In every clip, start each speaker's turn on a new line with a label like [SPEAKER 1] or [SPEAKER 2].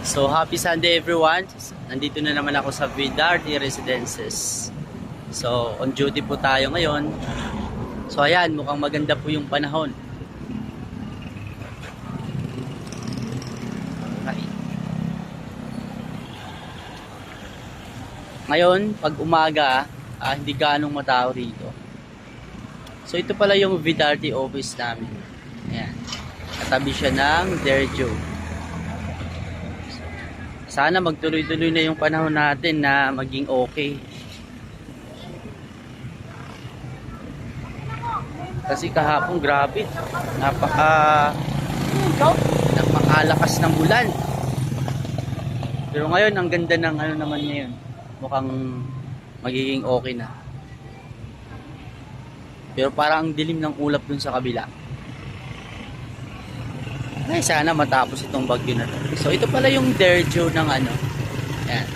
[SPEAKER 1] So, happy Sunday everyone. Nandito na naman ako sa Vidarte Residences. So, on duty po tayo ngayon. So, ayan, mukhang maganda po yung panahon. Okay. Ngayon, pag umaga, ah, hindi ganong matao rito. So, ito pala yung Vidarte office namin. Ayan. Katabi siya ng Derjo. Sana magtuloy-tuloy na yung panahon natin na maging okay. Kasi kahapon grabe. Napaka napakalakas ng ulan. Pero ngayon ang ganda ng ano naman ngayon. Mukhang magiging okay na. Pero parang ang dilim ng ulap dun sa kabila. Ay, sana matapos itong bagyo na to. So, ito pala yung Derjo ng ano. Yan.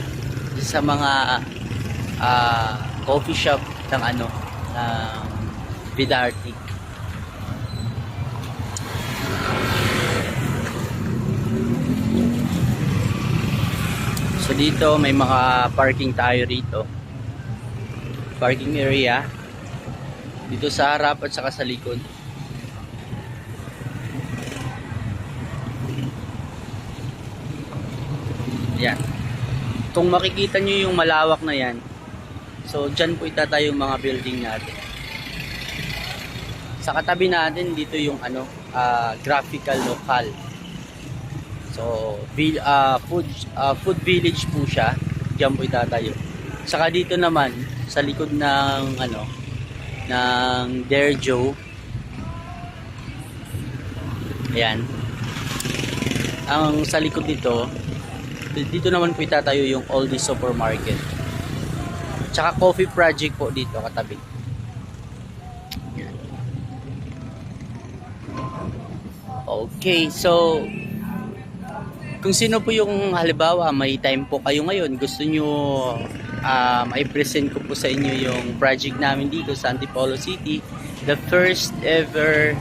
[SPEAKER 1] Isa sa mga ah, coffee shop ng ano, ng Vidarte. So, dito may mga parking tayo rito. Parking area. Dito sa harap at saka sa likod. Yan. Kung makikita nyo yung malawak na yan, so dyan po itatayo yung mga building natin. Sa katabi natin, dito yung ano, ah, graphical local. So, ah, food, ah, food village po siya. Diyan po itatayo. Saka dito naman, sa likod ng ano, ng Derjo. Ayan. Ang sa likod nito, dito naman po itatayo yung Aldi Supermarket. Tsaka coffee project po dito katabi. Okay, so kung sino po yung halimbawa may time po kayo ngayon, gusto nyo um, i-present ko po sa inyo yung project namin dito sa Antipolo City, the first ever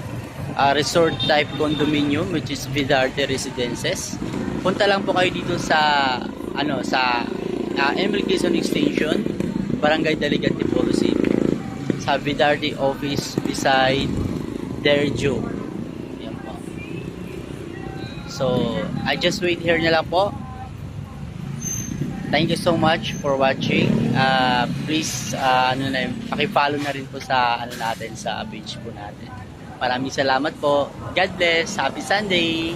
[SPEAKER 1] uh, resort type condominium which is Vidarte Residences. Punta lang po kayo dito sa ano sa uh, Emil Quezon Extension, Barangay Daligan Antipolo City. Sa Vidarte office beside Derjo. Yan po. So, I just wait here na lang po. Thank you so much for watching. Uh, please, uh, ano na, paki-follow na rin po sa ano natin sa page po natin. Maraming salamat po. God bless. Happy Sunday.